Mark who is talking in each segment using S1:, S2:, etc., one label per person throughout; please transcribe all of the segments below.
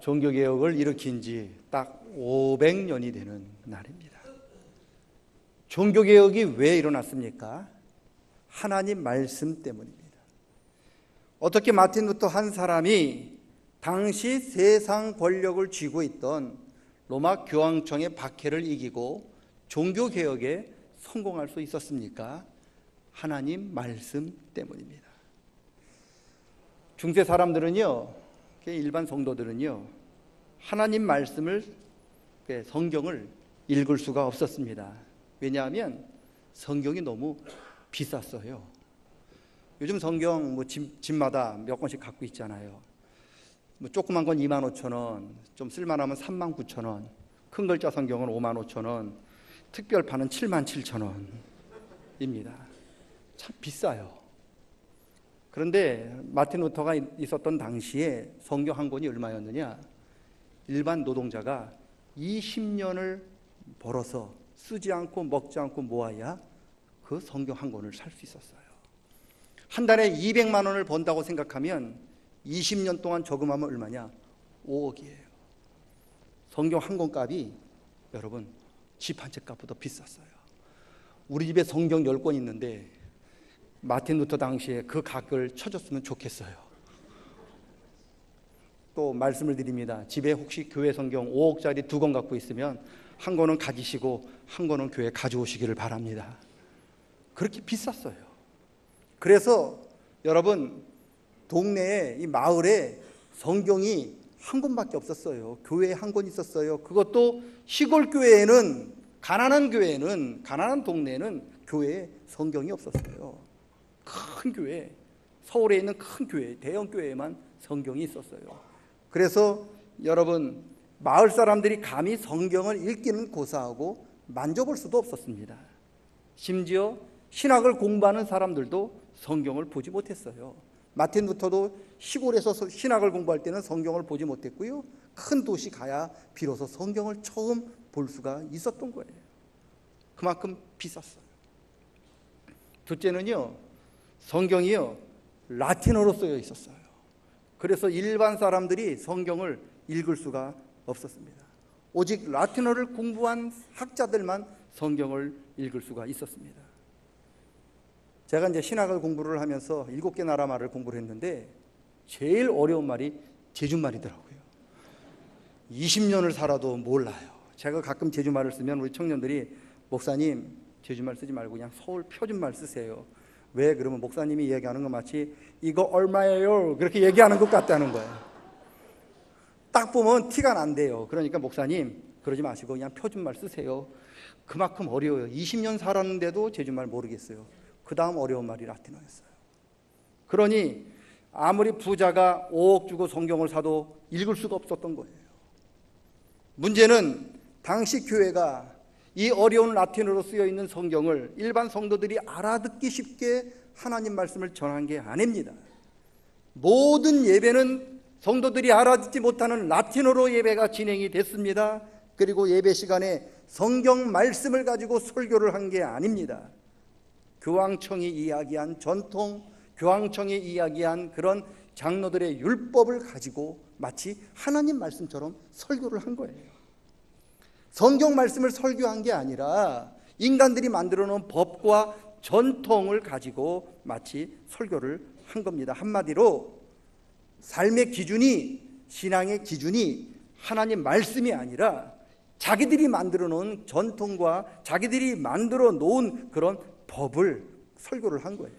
S1: 종교개혁을 일으킨 지 딱 500년이 되는 날입니다. 종교개혁이 왜 일어났습니까? 하나님 말씀 때문입니다. 어떻게 마틴 루터 한 사람이 당시 세상 권력을 쥐고 있던 로마 교황청의 박해를 이기고 종교개혁에 성공할 수 있었습니까? 하나님 말씀 때문입니다. 중세 사람들은요, 일반 성도들은요, 하나님 말씀을, 성경을 읽을 수가 없었습니다. 왜냐하면 성경이 너무 비쌌어요. 요즘 성경 뭐 집, 집마다 몇 권씩 갖고 있잖아요. 뭐 조그만 건 2만 5천 원, 좀 쓸만하면 3만 9천 원, 큰 글자 성경은 5만 5천 원, 특별판은 7만 7천 원입니다. 참 비싸요. 그런데 마틴 루터가 있었던 당시에 성경 한 권이 얼마였느냐? 일반 노동자가 20년을 벌어서 쓰지 않고 먹지 않고 모아야 그 성경 한 권을 살 수 있었어요. 한 달에 200만 원을 번다고 생각하면 20년 동안 저금하면 얼마냐? 5억이에요. 성경 한 권 값이 여러분 집 한 채 값보다 비쌌어요. 우리 집에 성경 10권 있는데 마틴 루터 당시에 그 값을 쳐줬으면 좋겠어요. 또 말씀을 드립니다. 집에 혹시 교회 성경 5억짜리 두 권 갖고 있으면 한 권은 가지시고 한 권은 교회 가져오시기를 바랍니다. 그렇게 비쌌어요. 그래서 여러분 동네에 이 마을에 성경이 한 권밖에 없었어요. 교회에 한 권 있었어요. 그것도 시골 교회에는 가난한 교회는 가난한 동네에는 교회에 성경이 없었어요. 큰 교회, 서울에 있는 큰 교회, 대형 교회에만 성경이 있었어요. 그래서 여러분 마을 사람들이 감히 성경을 읽기는 고사하고 만져볼 수도 없었습니다. 심지어 신학을 공부하는 사람들도 성경을 보지 못했어요. 마틴 루터도 시골에서 신학을 공부할 때는 성경을 보지 못했고요. 큰 도시 가야 비로소 성경을 처음 볼 수가 있었던 거예요. 그만큼 비쌌어요. 둘째는요, 성경이요, 라틴어로 쓰여 있었어요. 그래서 일반 사람들이 성경을 읽을 수가 없었습니다. 오직 라틴어를 공부한 학자들만 성경을 읽을 수가 있었습니다. 제가 이제 신학을 공부를 하면서 일곱 개 나라 말을 공부를 했는데 제일 어려운 말이 제주말이더라고요. 20년을 살아도 몰라요. 제가 가끔 제주말을 쓰면 우리 청년들이 목사님 제주말 쓰지 말고 그냥 서울 표준말 쓰세요. 왜 그러면 목사님이 얘기하는 거 마치 이거 얼마예요? 그렇게 얘기하는 것 같다는 거예요. 딱 보면 티가 난대요. 그러니까 목사님 그러지 마시고 그냥 표준말 쓰세요. 그만큼 어려워요. 20년 살았는데도 제주말 모르겠어요. 그 다음 어려운 말이 라틴어였어요. 그러니 아무리 부자가 5억 주고 성경을 사도 읽을 수가 없었던 거예요. 문제는 당시 교회가 이 어려운 라틴어로 쓰여 있는 성경을 일반 성도들이 알아듣기 쉽게 하나님 말씀을 전한 게 아닙니다. 모든 예배는 성도들이 알아듣지 못하는 라틴어로 예배가 진행이 됐습니다. 그리고 예배 시간에 성경 말씀을 가지고 설교를 한 게 아닙니다. 교황청이 이야기한 전통, 교황청이 이야기한 그런 장로들의 율법을 가지고 마치 하나님 말씀처럼 설교를 한 거예요. 성경 말씀을 설교한 게 아니라 인간들이 만들어 놓은 법과 전통을 가지고 마치 설교를 한 겁니다. 한마디로 삶의 기준이 신앙의 기준이 하나님 말씀이 아니라 자기들이 만들어 놓은 전통과 자기들이 만들어 놓은 그런 법을 설교를 한 거예요.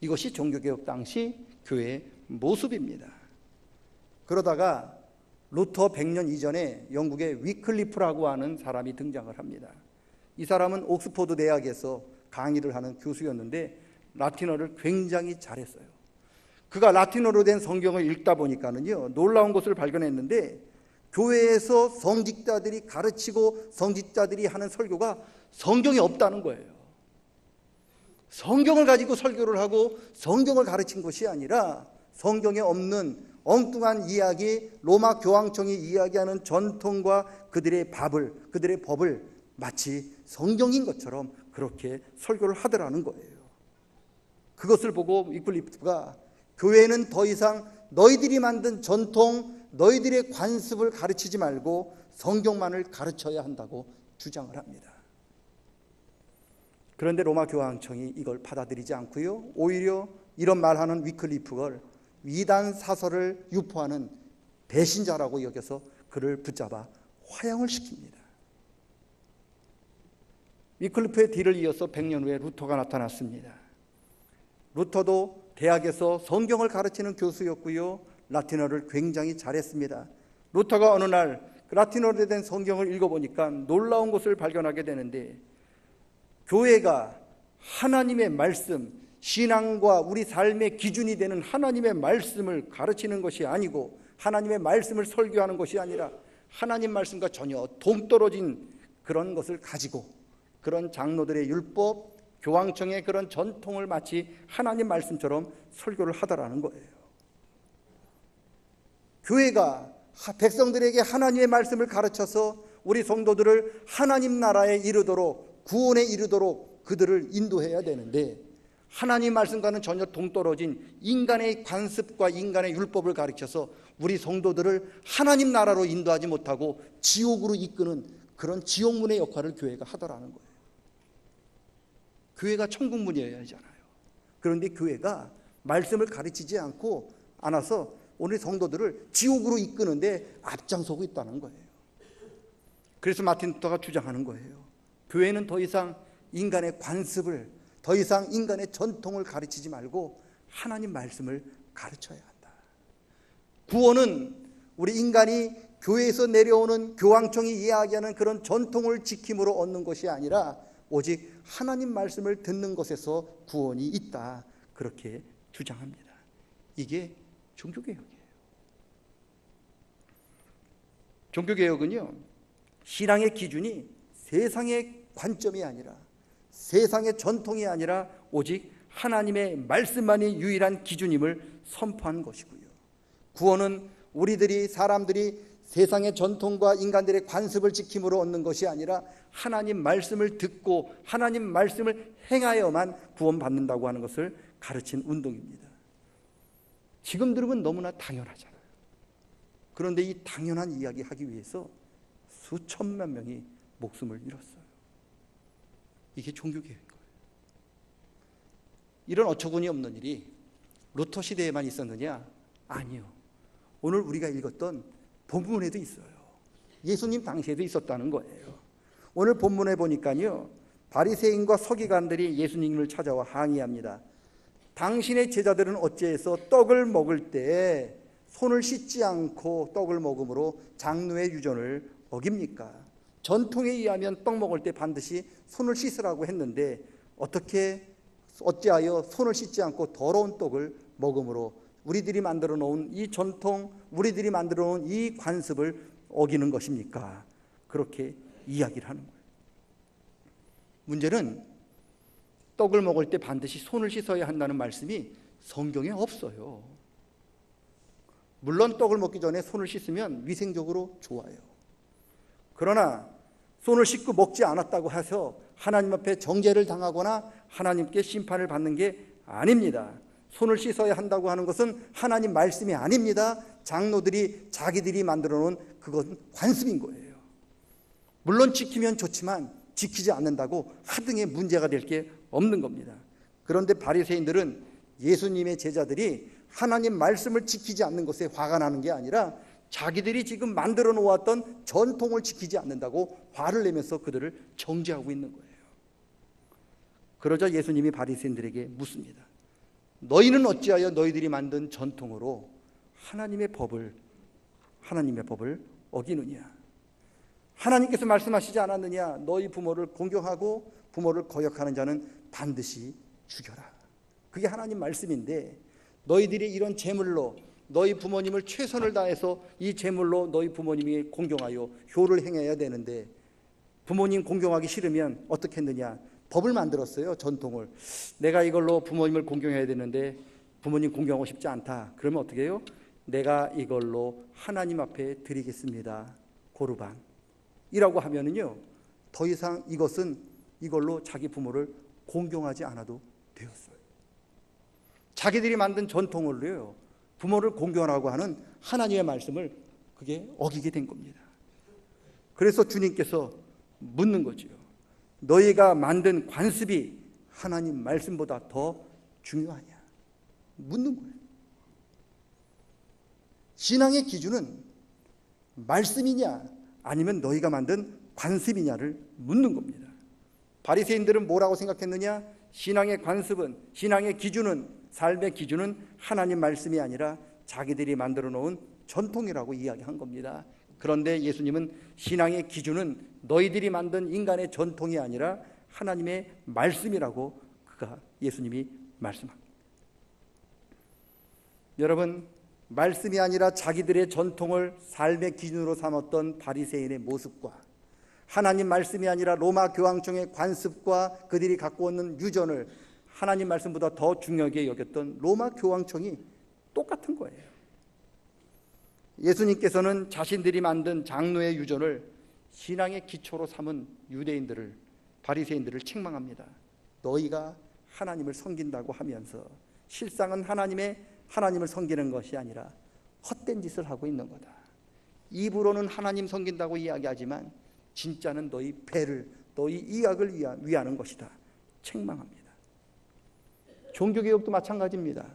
S1: 이것이 종교개혁 당시 교회의 모습입니다. 그러다가 루터 100년 이전에 영국의 위클리프라고 하는 사람이 등장을 합니다. 이 사람은 옥스포드 대학에서 강의를 하는 교수였는데 라틴어를 굉장히 잘했어요. 그가 라틴어로 된 성경을 읽다 보니까는요, 놀라운 것을 발견했는데 교회에서 성직자들이 가르치고 성직자들이 하는 설교가 성경에 없다는 거예요. 성경을 가지고 설교를 하고 성경을 가르친 것이 아니라 성경에 없는 엉뚱한 이야기, 로마 교황청이 이야기하는 전통과 그들의 밥을, 그들의 법을 마치 성경인 것처럼 그렇게 설교를 하더라는 거예요. 그것을 보고 이클리프가 교회는 더 이상 너희들이 만든 전통, 너희들의 관습을 가르치지 말고 성경만을 가르쳐야 한다고 주장을 합니다. 그런데 로마 교황청이 이걸 받아들이지 않고요. 오히려 이런 말하는 위클리프걸 위단 사설을 유포하는 배신자라고 여겨서 그를 붙잡아 화형을 시킵니다. 위클리프의 뒤를 이어서 100년 후에 루터가 나타났습니다. 루터도 대학에서 성경을 가르치는 교수였고요. 라틴어를 굉장히 잘했습니다. 루터가 어느 날그 라틴어로 된 성경을 읽어보니까 놀라운 것을 발견하게 되는데 교회가 하나님의 말씀, 신앙과 우리 삶의 기준이 되는 하나님의 말씀을 가르치는 것이 아니고 하나님의 말씀을 설교하는 것이 아니라 하나님 말씀과 전혀 동떨어진 그런 것을 가지고 그런 장로들의 율법, 교황청의 그런 전통을 마치 하나님 말씀처럼 설교를 하더라는 거예요. 교회가 백성들에게 하나님의 말씀을 가르쳐서 우리 성도들을 하나님 나라에 이르도록 구원에 이르도록 그들을 인도해야 되는데 하나님 말씀과는 전혀 동떨어진 인간의 관습과 인간의 율법을 가르쳐서 우리 성도들을 하나님 나라로 인도하지 못하고 지옥으로 이끄는 그런 지옥문의 역할을 교회가 하더라는 거예요. 교회가 천국문이어야 하잖아요. 그런데 교회가 말씀을 가르치지 않고 않아서 오늘 성도들을 지옥으로 이끄는데 앞장서고 있다는 거예요. 그래서 마틴 루터가 주장하는 거예요. 교회는 더 이상 인간의 관습을 더 이상 인간의 전통을 가르치지 말고 하나님 말씀을 가르쳐야 한다. 구원은 우리 인간이 교회에서 내려오는 교황청이 이야기하는 그런 전통을 지킴으로 얻는 것이 아니라 오직 하나님 말씀을 듣는 것에서 구원이 있다. 그렇게 주장합니다. 이게 종교개혁이에요. 종교개혁은요, 신앙의 기준이 세상의 관점이 아니라 세상의 전통이 아니라 오직 하나님의 말씀만이 유일한 기준임을 선포한 것이고요. 구원은 우리들이 사람들이 세상의 전통과 인간들의 관습을 지킴으로 얻는 것이 아니라 하나님 말씀을 듣고 하나님 말씀을 행하여만 구원받는다고 하는 것을 가르친 운동입니다. 지금 들으면 너무나 당연하잖아요. 그런데 이 당연한 이야기 하기 위해서 수천만 명이 목숨을 잃었어요. 이게 종교개혁인 거예요. 이런 어처구니 없는 일이 루터 시대에만 있었느냐? 아니요. 오늘 우리가 읽었던 본문에도 있어요. 예수님 당시에도 있었다는 거예요. 오늘 본문에 보니까요. 바리새인과 서기관들이 예수님을 찾아와 항의합니다. 당신의 제자들은 어찌해서 떡을 먹을 때 손을 씻지 않고 떡을 먹음으로 장로의 유전을 어깁니까? 전통에 의하면 떡 먹을 때 반드시 손을 씻으라고 했는데 어떻게 어찌하여 손을 씻지 않고 더러운 떡을 먹음으로 우리들이 만들어 놓은 이 전통, 우리들이 만들어 놓은 이 관습을 어기는 것입니까? 그렇게 이야기를 하는 거예요. 문제는 떡을 먹을 때 반드시 손을 씻어야 한다는 말씀이 성경에 없어요. 물론 떡을 먹기 전에 손을 씻으면 위생적으로 좋아요. 그러나 손을 씻고 먹지 않았다고 해서 하나님 앞에 정죄를 당하거나 하나님께 심판을 받는 게 아닙니다. 손을 씻어야 한다고 하는 것은 하나님 말씀이 아닙니다. 장로들이 자기들이 만들어 놓은 그건 관습인 거예요. 물론 지키면 좋지만 지키지 않는다고 하등의 문제가 될 게 없는 겁니다. 그런데 바리새인들은 예수님의 제자들이 하나님 말씀을 지키지 않는 것에 화가 나는 게 아니라 자기들이 지금 만들어 놓았던 전통을 지키지 않는다고 화를 내면서 그들을 정죄하고 있는 거예요. 그러자 예수님이 바리새인들에게 묻습니다. 너희는 어찌하여 너희들이 만든 전통으로 하나님의 법을 하나님의 법을 어기느냐? 하나님께서 말씀하시지 않았느냐? 너희 부모를 공경하고 부모를 거역하는 자는 반드시 죽여라. 그게 하나님 말씀인데 너희들이 이런 제물로 너희 부모님을 최선을 다해서 이 제물로 너희 부모님이 공경하여 효를 행해야 되는데 부모님 공경하기 싫으면 어떻게 했느냐? 법을 만들었어요. 전통을. 내가 이걸로 부모님을 공경해야 되는데 부모님 공경하고 싶지 않다. 그러면 어떻게 해요? 내가 이걸로 하나님 앞에 드리겠습니다. 고르반. 이라고 하면은요. 더 이상 이것은 이걸로 자기 부모를 공경하지 않아도 되었어요. 자기들이 만든 전통을요. 부모를 공경하라고 하는 하나님의 말씀을 그게 어기게 된 겁니다. 그래서 주님께서 묻는 거지요. 너희가 만든 관습이 하나님 말씀보다 더 중요하냐? 묻는 거예요. 신앙의 기준은 말씀이냐 아니면 너희가 만든 관습이냐를 묻는 겁니다. 바리새인들은 뭐라고 생각했느냐? 신앙의 관습은 신앙의 기준은 삶의 기준은 하나님 말씀이 아니라 자기들이 만들어 놓은 전통이라고 이야기한 겁니다. 그런데 예수님은 신앙의 기준은 너희들이 만든 인간의 전통이 아니라 하나님의 말씀이라고 그가 예수님이 말씀합니다. 여러분 말씀이 아니라 자기들의 전통을 삶의 기준으로 삼았던 바리새인의 모습과 하나님 말씀이 아니라 로마 교황청의 관습과 그들이 갖고 오는 유전을 하나님 말씀보다 더 중요하게 여겼던 로마 교황청이 똑같은 거예요. 예수님께서는 자신들이 만든 장로의 유전을 신앙의 기초로 삼은 유대인들을 바리새인들을 책망합니다. 너희가 하나님을 섬긴다고 하면서 실상은 하나님의 하나님을 섬기는 것이 아니라 헛된 짓을 하고 있는 거다. 입으로는 하나님 섬긴다고 이야기하지만 진짜는 너희 배를 너희 이악을 위하는 것이다. 책망합니다. 종교개혁도 마찬가지입니다.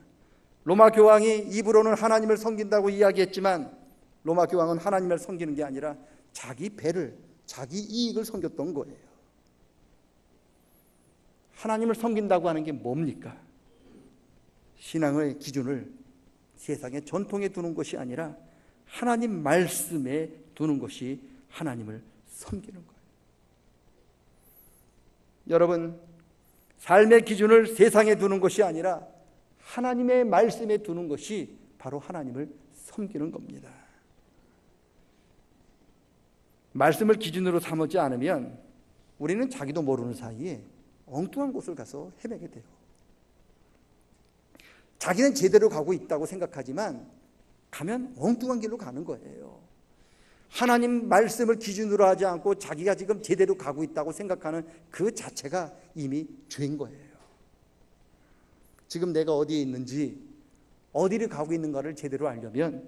S1: 로마 교황이 입으로는 하나님을 섬긴다고 이야기했지만 로마 교황은 하나님을 섬기는 게 아니라 자기 배를 자기 이익을 섬겼던 거예요. 하나님을 섬긴다고 하는 게 뭡니까? 신앙의 기준을 세상의 전통에 두는 것이 아니라 하나님 말씀에 두는 것이 하나님을 섬기는 거예요. 여러분, 삶의 기준을 세상에 두는 것이 아니라 하나님의 말씀에 두는 것이 바로 하나님을 섬기는 겁니다. 말씀을 기준으로 삼지 않으면 우리는 자기도 모르는 사이에 엉뚱한 곳을 가서 헤매게 돼요. 자기는 제대로 가고 있다고 생각하지만 가면 엉뚱한 길로 가는 거예요. 하나님 말씀을 기준으로 하지 않고 자기가 지금 제대로 가고 있다고 생각하는 그 자체가 이미 죄인 거예요. 지금 내가 어디에 있는지 어디를 가고 있는가를 제대로 알려면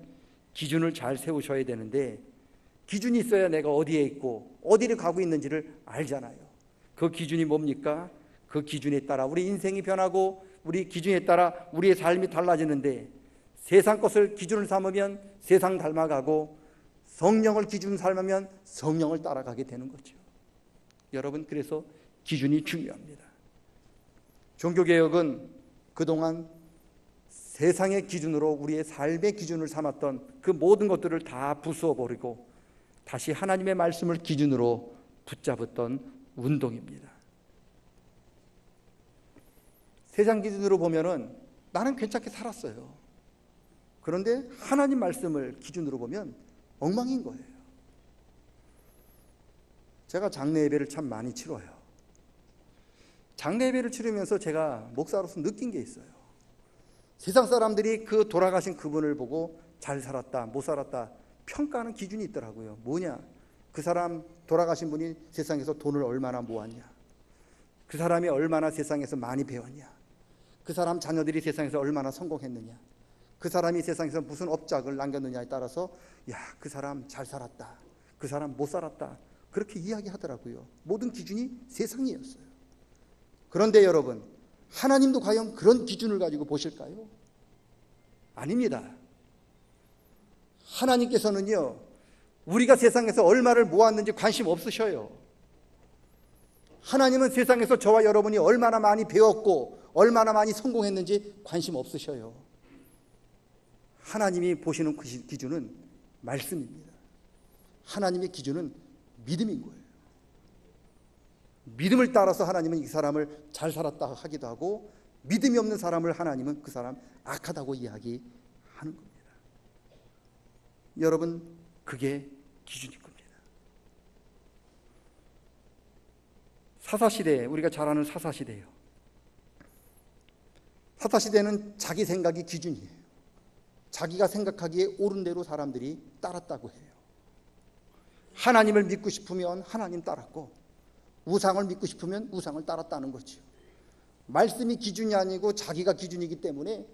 S1: 기준을 잘 세우셔야 되는데 기준이 있어야 내가 어디에 있고 어디를 가고 있는지를 알잖아요. 그 기준이 뭡니까? 그 기준에 따라 우리 인생이 변하고 우리 기준에 따라 우리의 삶이 달라지는데 세상 것을 기준을 삼으면 세상 닮아가고 성령을 기준 삼으면 성령을 따라가게 되는 거죠. 여러분 그래서 기준이 중요합니다. 종교개혁은 그동안 세상의 기준으로 우리의 삶의 기준을 삼았던 그 모든 것들을 다 부수어 버리고 다시 하나님의 말씀을 기준으로 붙잡았던 운동입니다. 세상 기준으로 보면은 나는 괜찮게 살았어요. 그런데 하나님 말씀을 기준으로 보면 엉망인 거예요. 제가 장례 예배를 참 많이 치러요. 장례 예배를 치르면서 제가 목사로서 느낀 게 있어요. 세상 사람들이 그 돌아가신 그분을 보고 잘 살았다, 못 살았다 평가하는 기준이 있더라고요. 뭐냐? 그 사람 돌아가신 분이 세상에서 돈을 얼마나 모았냐? 그 사람이 얼마나 세상에서 많이 배웠냐? 그 사람 자녀들이 세상에서 얼마나 성공했느냐? 그 사람이 세상에서 무슨 업적을 남겼느냐에 따라서 야, 그 사람 잘 살았다. 그 사람 못 살았다. 그렇게 이야기하더라고요. 모든 기준이 세상이었어요. 그런데 여러분, 하나님도 과연 그런 기준을 가지고 보실까요? 아닙니다. 하나님께서는요, 우리가 세상에서 얼마를 모았는지 관심 없으셔요. 하나님은 세상에서 저와 여러분이 얼마나 많이 배웠고, 얼마나 많이 성공했는지 관심 없으셔요. 하나님이 보시는 그 기준은 말씀입니다. 하나님의 기준은 믿음인 거예요. 믿음을 따라서 하나님은 이 사람을 잘 살았다 하기도 하고 믿음이 없는 사람을 하나님은 그 사람 악하다고 이야기하는 겁니다. 여러분 그게 기준인 겁니다. 사사시대 우리가 잘 아는 사사시대예요. 사사시대는 자기 생각이 기준이에요. 자기가 생각하기에 옳은 대로 사람들이 따랐다고 해요. 하나님을 믿고 싶으면 하나님 따랐고 우상을 믿고 싶으면 우상을 따랐다는 거죠. 말씀이 기준이 아니고 자기가 기준이기 때문에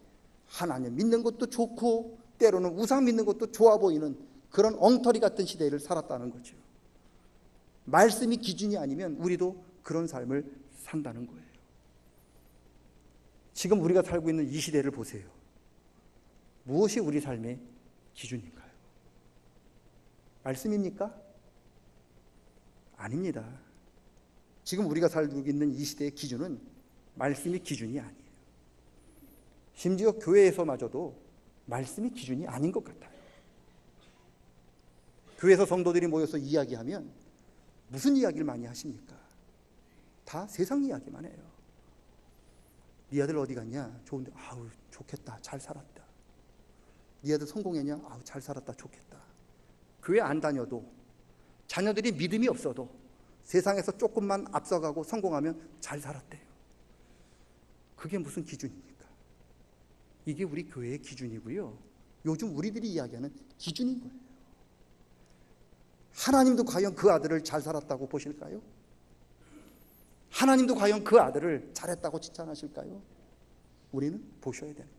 S1: 하나님 믿는 것도 좋고 때로는 우상 믿는 것도 좋아 보이는 그런 엉터리 같은 시대를 살았다는 거죠. 말씀이 기준이 아니면 우리도 그런 삶을 산다는 거예요. 지금 우리가 살고 있는 이 시대를 보세요. 무엇이 우리 삶의 기준인가요? 말씀입니까? 아닙니다. 지금 우리가 살고 있는 이 시대의 기준은 말씀이 기준이 아니에요. 심지어 교회에서마저도 말씀이 기준이 아닌 것 같아요. 교회에서 성도들이 모여서 이야기하면 무슨 이야기를 많이 하십니까? 다 세상 이야기만 해요. 네 아들 어디 갔냐? 좋은데 아우 좋겠다. 잘 살았다. 네 아들 성공했냐? 아우 잘 살았다. 좋겠다. 교회 안 다녀도 자녀들이 믿음이 없어도 세상에서 조금만 앞서가고 성공하면 잘 살았대요. 그게 무슨 기준입니까? 이게 우리 교회의 기준이고요. 요즘 우리들이 이야기하는 기준인 거예요. 하나님도 과연 그 아들을 잘 살았다고 보실까요? 하나님도 과연 그 아들을 잘했다고 칭찬하실까요? 우리는 보셔야 되는.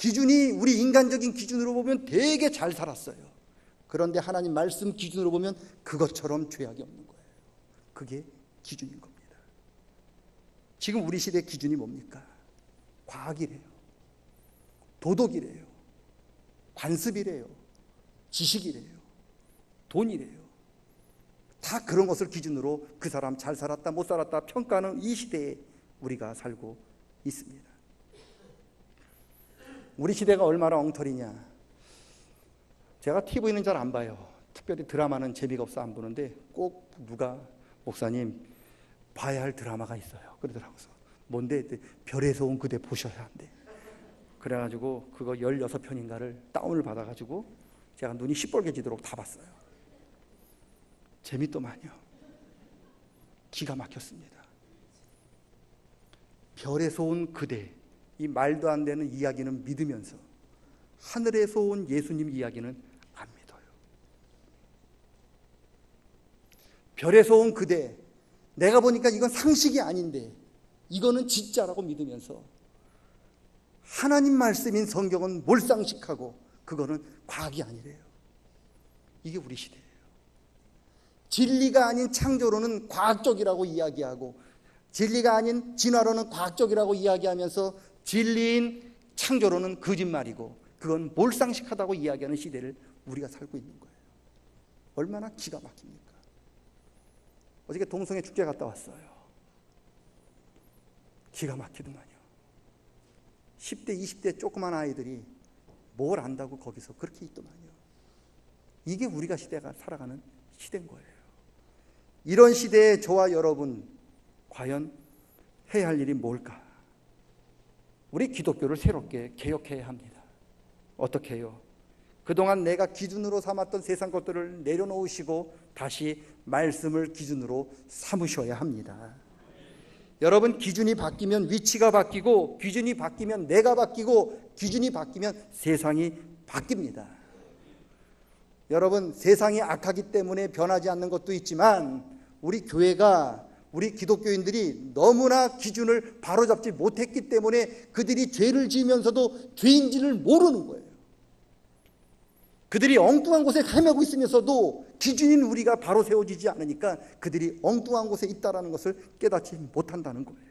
S1: 기준이 우리 인간적인 기준으로 보면 되게 잘 살았어요. 그런데 하나님 말씀 기준으로 보면 그것처럼 죄악이 없는 거예요. 그게 기준인 겁니다. 지금 우리 시대 기준이 뭡니까? 과학이래요. 도덕이래요. 관습이래요. 지식이래요. 돈이래요. 다 그런 것을 기준으로 그 사람 잘 살았다 못 살았다 평가하는 이 시대에 우리가 살고 있습니다. 우리 시대가 얼마나 엉터리냐. 제가 TV는 잘 안 봐요. 특별히 드라마는 재미가 없어 안 보는데 꼭 누가 목사님 봐야 할 드라마가 있어요. 그러더라고요. 뭔데? 별에서 온 그대 보셔야 한대. 그래가지고 그거 16편인가를 다운을 받아가지고 제가 눈이 시뻘개지도록 다 봤어요. 재밌더만요. 기가 막혔습니다. 별에서 온 그대, 이 말도 안 되는 이야기는 믿으면서 하늘에서 온 예수님 이야기는 안 믿어요. 별에서 온 그대, 내가 보니까 이건 상식이 아닌데, 이거는 진짜라고 믿으면서 하나님 말씀인 성경은 몰상식하고 그거는 과학이 아니래요. 이게 우리 시대예요. 진리가 아닌 창조로는 과학적이라고 이야기하고 진리가 아닌 진화로는 과학적이라고 이야기하면서 진리인 창조로는 거짓말이고 그건 몰상식하다고 이야기하는 시대를 우리가 살고 있는 거예요. 얼마나 기가 막힙니까? 어저께 동성애 축제 갔다 왔어요. 기가 막히더만요. 10대, 20대 조그만 아이들이 뭘 안다고 거기서 그렇게 있더만요. 이게 우리가 시대가 살아가는 시대인 거예요. 이런 시대에 저와 여러분 과연 해야 할 일이 뭘까? 우리 기독교를 새롭게 개혁해야 합니다. 어떻게 해요? 그동안 내가 기준으로 삼았던 세상 것들을 내려놓으시고 다시 말씀을 기준으로 삼으셔야 합니다. 여러분 기준이 바뀌면 위치가 바뀌고 기준이 바뀌면 내가 바뀌고 기준이 바뀌면 세상이 바뀝니다. 여러분 세상이 악하기 때문에 변하지 않는 것도 있지만 우리 교회가 우리 기독교인들이 너무나 기준을 바로잡지 못했기 때문에 그들이 죄를 지으면서도 죄인지를 모르는 거예요. 그들이 엉뚱한 곳에 헤매고 있으면서도 기준인 우리가 바로 세워지지 않으니까 그들이 엉뚱한 곳에 있다라는 것을 깨닫지 못한다는 거예요.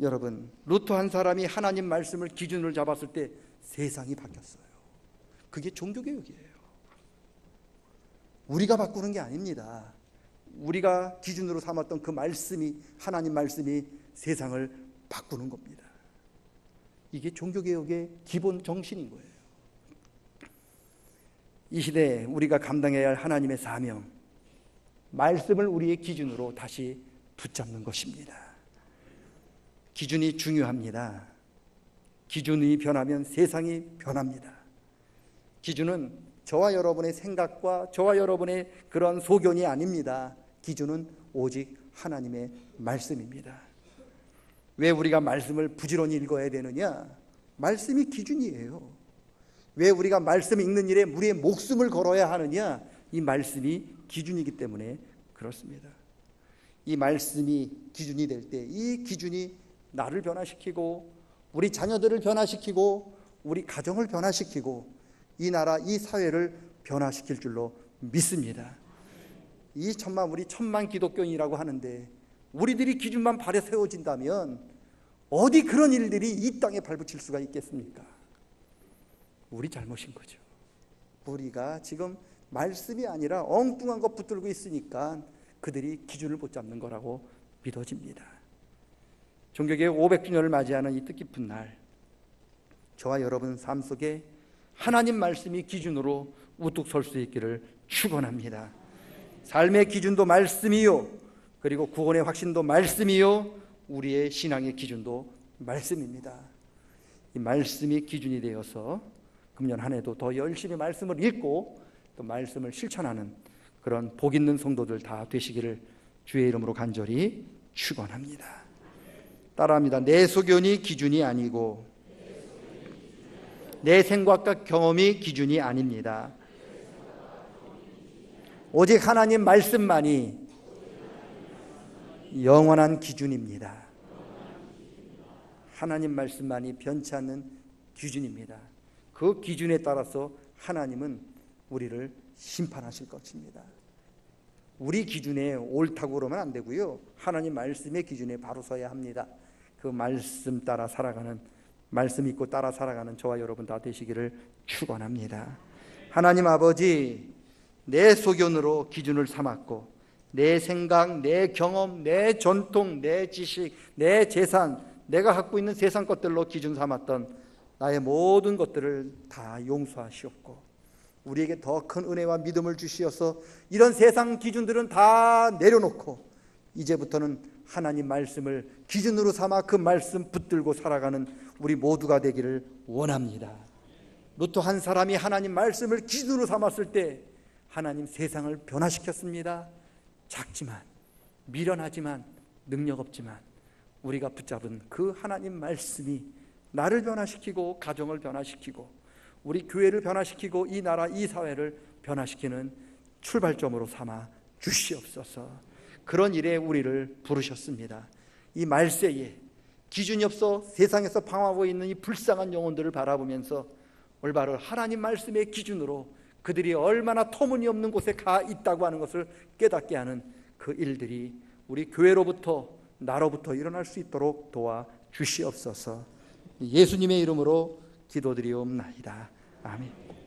S1: 여러분, 루터 한 사람이 하나님 말씀을 기준을 잡았을 때 세상이 바뀌었어요. 그게 종교개혁이에요. 우리가 바꾸는 게 아닙니다. 우리가 기준으로 삼았던 그 말씀이 하나님 말씀이 세상을 바꾸는 겁니다. 이게 종교 개혁의 기본 정신인 거예요. 이 시대에 우리가 감당해야 할 하나님의 사명, 말씀을 우리의 기준으로 다시 붙잡는 것입니다. 기준이 중요합니다. 기준이 변하면 세상이 변합니다. 기준은 저와 여러분의 생각과 저와 여러분의 그런 소견이 아닙니다. 기준은 오직 하나님의 말씀입니다. 왜 우리가 말씀을 부지런히 읽어야 되느냐? 말씀이 기준이에요. 왜 우리가 말씀 읽는 일에 우리의 목숨을 걸어야 하느냐? 이 말씀이 기준이기 때문에 그렇습니다. 이 말씀이 기준이 될 때 이 기준이 나를 변화시키고 우리 자녀들을 변화시키고 우리 가정을 변화시키고 이 나라 이 사회를 변화시킬 줄로 믿습니다. 이 천만 우리 천만 기독교인이라고 하는데 우리들이 기준만 발에 세워진다면 어디 그런 일들이 이 땅에 발붙일 수가 있겠습니까? 우리 잘못인 거죠. 우리가 지금 말씀이 아니라 엉뚱한 것 붙들고 있으니까 그들이 기준을 못 잡는 거라고 믿어집니다. 종교개혁 500주년을 맞이하는 이 뜻깊은 날, 저와 여러분 삶 속에 하나님 말씀이 기준으로 우뚝 설 수 있기를 축원합니다. 삶의 기준도 말씀이요, 그리고 구원의 확신도 말씀이요, 우리의 신앙의 기준도 말씀입니다. 이 말씀이 기준이 되어서 금년 한 해도 더 열심히 말씀을 읽고 또 말씀을 실천하는 그런 복 있는 성도들 다 되시기를 주의 이름으로 간절히 축원합니다. 따라합니다. 내 소견이 기준이 아니고 내 생각과 경험이 기준이 아닙니다. 오직 하나님 말씀만이 영원한 기준입니다. 하나님 말씀만이 변치 않는 기준입니다. 그 기준에 따라서 하나님은 우리를 심판하실 것입니다. 우리 기준에 옳다고 그러면 안 되고요. 하나님 말씀의 기준에 바로 서야 합니다. 그 말씀 따라 살아가는 말씀 있고 따라 살아가는 저와 여러분 다 되시기를 축원합니다. 하나님 아버지 내 소견으로 기준을 삼았고 내 생각, 내 경험, 내 전통, 내 지식, 내 재산, 내가 갖고 있는 세상 것들로 기준 삼았던 나의 모든 것들을 다 용서하시옵고 우리에게 더 큰 은혜와 믿음을 주시어서 이런 세상 기준들은 다 내려놓고 이제부터는 하나님 말씀을 기준으로 삼아 그 말씀 붙들고 살아가는 우리 모두가 되기를 원합니다. 로또 한 사람이 하나님 말씀을 기준으로 삼았을 때 하나님 세상을 변화시켰습니다. 작지만 미련하지만 능력 없지만 우리가 붙잡은 그 하나님 말씀이 나를 변화시키고 가정을 변화시키고 우리 교회를 변화시키고 이 나라 이 사회를 변화시키는 출발점으로 삼아 주시옵소서. 그런 일에 우리를 부르셨습니다. 이 말세에 기준이 없어 세상에서 방황하고 있는 이 불쌍한 영혼들을 바라보면서 올바로 하나님 말씀의 기준으로 그들이 얼마나 터무니없는 곳에 가 있다고 하는 것을 깨닫게 하는 그 일들이 우리 교회로부터 나로부터 일어날 수 있도록 도와 주시옵소서. 예수님의 이름으로 기도드리옵나이다. 아멘.